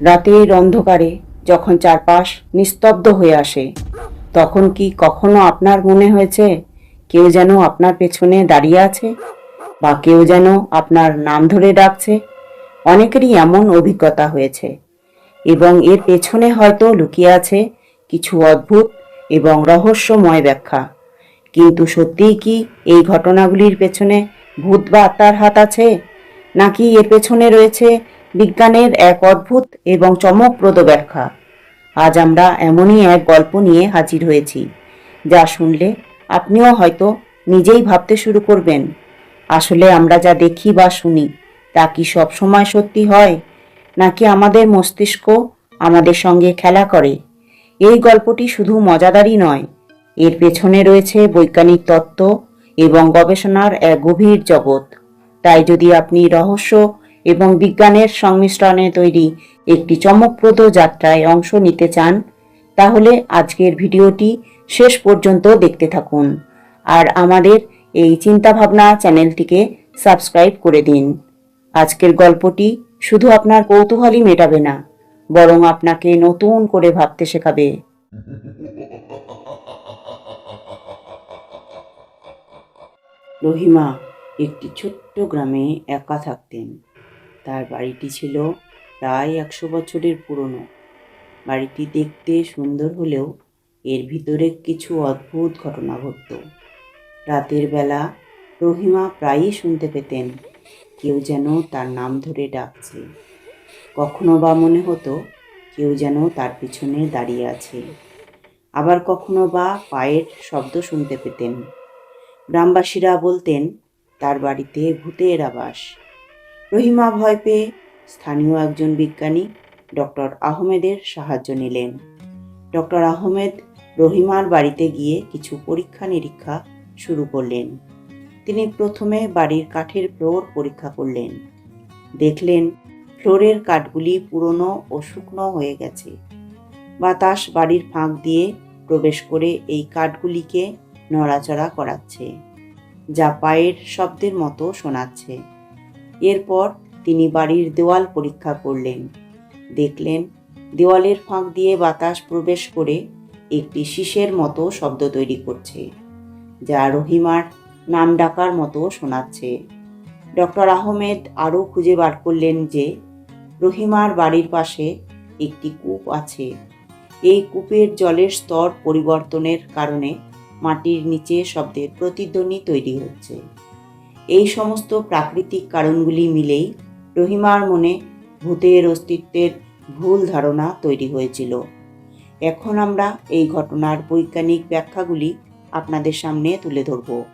রাতের অন্ধকারে যখন চারপাশ নিস্তব্ধ হয়ে আসে, তখন কি কখনো আপনার মনে হয়েছে কেউ যেন আপনার পেছনে দাঁড়িয়ে আছে বা কেউ যেন আপনার নাম ধরে ডাকছে? অনেকেরই এমন অভিজ্ঞতা হয়েছে এবং এর পেছনে হয়তো লুকিয়ে আছে কিছু অদ্ভুত এবং রহস্যময় ব্যাখ্যা। কিন্তু সত্যিই কি এই ঘটনাগুলির পেছনে ভূত বা আত্মার হাত আছে? নাকি এর পেছনে রয়েছে বিজ্ঞানের এক অদ্ভুত এবং চমকপ্রদ ব্যাখ্যা। আজ আমরা এমনই এক গল্প নিয়ে হাজির হয়েছি, যা শুনলে আপনিও হয়তো নিজেই ভাবতে শুরু করবেন, আসলে আমরা যা দেখি বা শুনি, তা কি সব সময় সত্যি হয়, নাকি আমাদের মস্তিষ্ক আমাদের সঙ্গে খেলা করে? এই গল্পটি শুধু মজাদারই নয়, এর পেছনে রয়েছে বৈজ্ঞানিক তত্ত্ব এবং গবেষণার এক গভীর জগৎ। তাই যদি আপনি রহস্য এবং বিজ্ঞানের সংমিশ্রণে তৈরি একটি চমকপ্রদ যাত্রায় অংশ নিতে চান, তাহলে আজকের ভিডিওটি শেষ পর্যন্ত দেখতে থাকুন। আর আমাদের এই চিন্তাভাবনা চ্যানেলটিকে সাবস্ক্রাইব করে দিন। আজকের গল্পটি শুধু আপনার কৌতূহলই মেটাবে না, বরং আপনাকে নতুন করে ভাবতে শেখাবে। রহিমা, একটি ছোট্ট গ্রামে একা থাকতেন। তার বাড়িটি ছিল প্রায় একশো বছরের পুরনো। বাড়িটি দেখতে সুন্দর হলেও এর ভিতরে কিছু অদ্ভুত ঘটনা ঘটত। রাতের বেলা রহিমা প্রায়ই শুনতে পেতেন, কেউ যেন তার নাম ধরে ডাকছে। কখনো বা মনে হতো কেউ যেন তার পিছনে দাঁড়িয়ে আছে। আবার কখনো বা পায়ের শব্দ শুনতে পেতেন। গ্রামবাসীরা বলতেন, তার বাড়িতে ভূতের আবাস। রহিমা ভয় পেয়ে স্থানীয় একজন বিজ্ঞানী ডক্টর আহমেদের সাহায্য নিলেন। ডক্টর আহমেদ রহিমার বাড়িতে গিয়ে কিছু পরীক্ষা নিরীক্ষা শুরু করলেন। তিনি প্রথমে বাড়ির কাঠের ফ্লোর পরীক্ষা করলেন। দেখলেন ফ্লোরের কাঠগুলি পুরনো ও শুকনো হয়ে গেছে। বাতাস বাড়ির ফাঁক দিয়ে প্রবেশ করে এই কাঠগুলিকে নড়াচড়া করাচ্ছে, যা পায়ের শব্দের মতো শোনাচ্ছে। এরপর তিনি বাড়ির দেওয়াল পরীক্ষা করলেন। দেখলেন, দেওয়ালের ফাঁক দিয়ে বাতাস প্রবেশ করে একটি শীষের মতো শব্দ তৈরি করছে, যা রহিমার নাম ডাকার মতো শোনাচ্ছে। ডক্টর আহমেদ আরও খুঁজে বার করলেন যে, রহিমার বাড়ির পাশে একটি কূপ আছে। এই কূপের জলের স্তর পরিবর্তনের কারণে মাটির নিচে শব্দের প্রতিধ্বনি তৈরি হচ্ছে। এই সমস্ত প্রাকৃতিক কারণগুলি মিলেই রহিমার মনে ভূতের অস্তিত্বের ভুল ধারণা তৈরি হয়েছিল। এখন আমরা এই ঘটনার বৈজ্ঞানিক ব্যাখ্যাগুলি আপনাদের সামনে তুলে ধরব।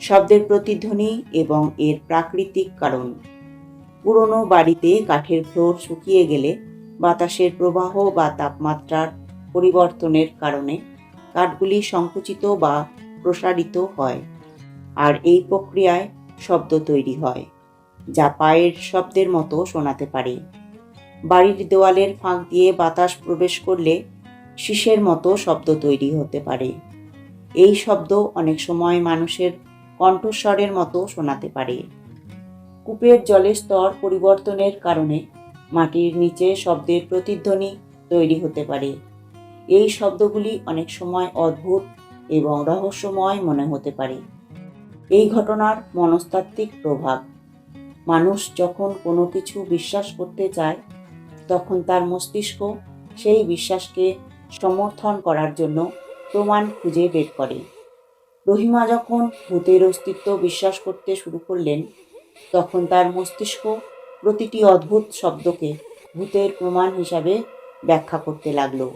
শব্দের প্রতিধ্বনি এবং এর প্রাকৃতিক কারণ। পুরনো বাড়িতে কাঠের ফ্লোর শুকিয়ে গেলে বাতাসের প্রবাহ বা তাপমাত্রার পরিবর্তনের কারণে কাঠগুলি সংকুচিত বা প্রসারিত হয়। আর এই প্রক্রিয়ায় শব্দ তৈরি হয়, যা পায়ের শব্দের মতো শোনাতে পারে। বাড়ির দেওয়ালের ফাঁক দিয়ে বাতাস প্রবেশ করলে শীষের মতো শব্দ তৈরি হতে পারে। এই শব্দ অনেক সময় মানুষের কণ্ঠস্বরের মতো শোনাতে পারে। কূপের জলের স্তর পরিবর্তনের কারণে মাটির নিচে শব্দের প্রতিধ্বনি তৈরি হতে পারে। এই শব্দগুলি অনেক সময় অদ্ভুত এবং রহস্যময় মনে হতে পারে। এই ঘটনার মনস্তাত্ত্বিক প্রভাব। মানুষ যখন কোনো কিছু বিশ্বাস করতে চায়, তখন তার মস্তিষ্ক সেই বিশ্বাসকে সমর্থন করার জন্য প্রমাণ খুঁজে বের করে। রহিমা যখন ভূতের অস্তিত্ব বিশ্বাস করতে শুরু করলেন, তখন তার মস্তিষ্ক প্রতিটি অদ্ভুত শব্দকে ভূতের প্রমাণ হিসাবে ব্যাখ্যা করতে লাগল।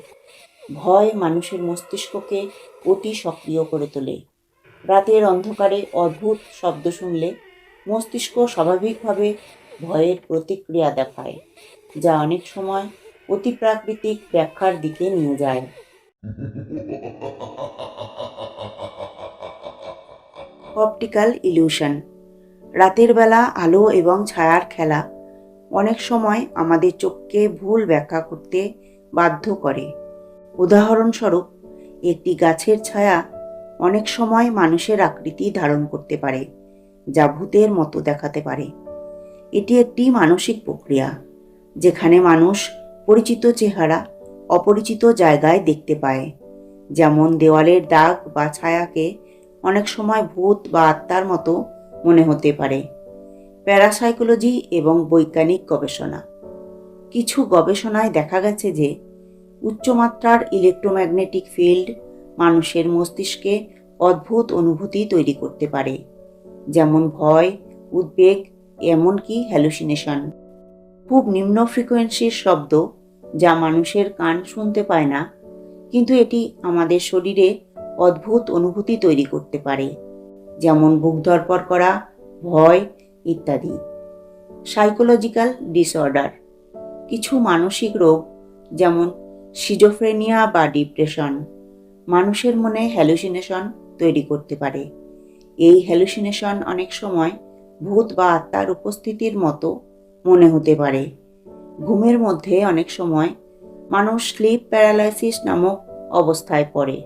ভয় মানুষের মস্তিষ্ককে অতি সক্রিয় করে তোলে। রাতের অন্ধকারে অদ্ভুত শব্দ শুনলে মস্তিষ্ক স্বাভাবিকভাবে ভয়ের প্রতিক্রিয়া দেখায়, যা অনেক সময় অতিপ্রাকৃতিক ব্যাখ্যার দিকে নিয়ে যায়। Optical illusion. রাতের বেলা আলো এবং ছায়ার খেলা অনেক সময় আমাদের চোখকে ভুল ব্যাখ্যা করতে বাধ্য করে। উদাহরণস্বরূপ, একটি গাছের ছায়া অনেক সময় মানুষের আকৃতি ধারণ করতে পারে, যা ভূতের মতো দেখাতে পারে। এটি একটি মানসিক প্রক্রিয়া, যেখানে মানুষ পরিচিত চেহারা, অপরিচিত জায়গায় দেখতে পায়। যেমন দেওয়ালের দাগ বা ছায়াকে অনেক সময় ভূত বা আত্মার মতো মনে হতে পারে। প্যারাসাইকোলজি এবং বৈজ্ঞানিক গবেষণা। কিছু গবেষণায় দেখা গেছে যে, উচ্চমাত্রার ইলেকট্রোম্যাগনেটিক ফিল্ড মানুষের মস্তিষ্কে অদ্ভুত অনুভূতি তৈরি করতে পারে, যেমন ভয়, উদ্বেগ, এমনকি হ্যালুসিনেশন খুব নিম্ন ফ্রিকোয়েন্সির শব্দ যা মানুষের কান শুনতে পায় না, কিন্তু এটি আমাদের শরীরে অদ্ভুত অনুভূতি তৈরি করতে পারে, যেমন বুক ধরপড় করা, ভয় ইত্যাদি। সাইকোলজিক্যাল ডিসঅর্ডার কিছু মানসিক রোগ যেমন সিজোফ্রেনিয়া বা ডিপ্রেশন মানুষের মনে হ্যালুসিনেশন তৈরি করতে পারে। এই হ্যালুসিনেশন অনেক সময় ভূত বা আত্মার উপস্থিতির মতো মনে হতে পারে। ঘুমের মধ্যে অনেক সময় মানুষ স্লিপ প্যারালাইসিস নামক অবস্থায় পড়ে,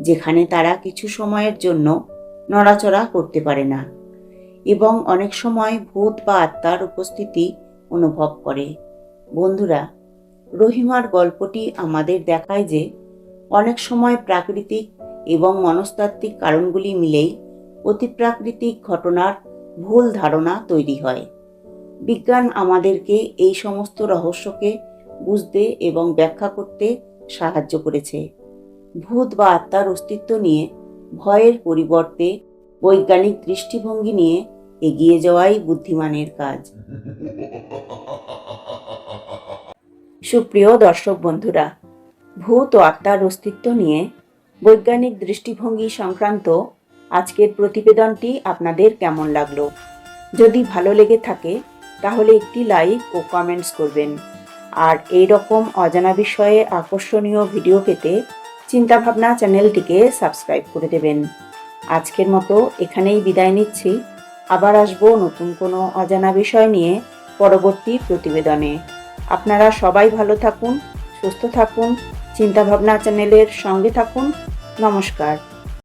যেখানে তারা কিছু সময়ের জন্য নড়াচড়া করতে পারে না এবং অনেক সময় ভূত বা আত্মার উপস্থিতি অনুভব করে। বন্ধুরা, রহিমার গল্পটি আমাদের দেখায় যে অনেক সময় প্রাকৃতিক এবং মনস্তাত্ত্বিক কারণগুলি মিলেই অতিপ্রাকৃতিক ঘটনার ভুল ধারণা তৈরি হয়। বিজ্ঞান আমাদেরকে এই সমস্ত রহস্যকে বুঝতে এবং ব্যাখ্যা করতে সাহায্য করেছে। ভূত বা আত্মার অস্তিত্ব নিয়ে, ভয়ের পরিবর্তে বৈজ্ঞানিক দৃষ্টিভঙ্গি নিয়ে এগিয়ে যাওয়াই বুদ্ধিমানের কাজ। সুপ্রিয় দর্শক বন্ধুরা ভূত ও আত্মার অস্তিত্ব নিয়ে বৈজ্ঞানিক দৃষ্টিভঙ্গি সংক্রান্ত আজকের প্রতিবেদনটি আপনাদের কেমন লাগল? যদি ভালো লেগে থাকে, তাহলে একটি লাইক ও কমেন্টস করবেন। আর এই রকম অজানা বিষয়ে আকর্ষণীয় ভিডিও পেতে চিন্তাভাবনা চ্যানেলটিকে সাবস্ক্রাইব করে দেবেন। আজকের মতো এখানেই বিদায় নিচ্ছি। আবার আসব নতুন কোনো অজানা বিষয় নিয়ে পরবর্তী প্রতিবেদনে। আপনারা সবাই ভালো থাকুন, সুস্থ থাকুন চিন্তাভাবনা চ্যানেলের সঙ্গে থাকুন। নমস্কার।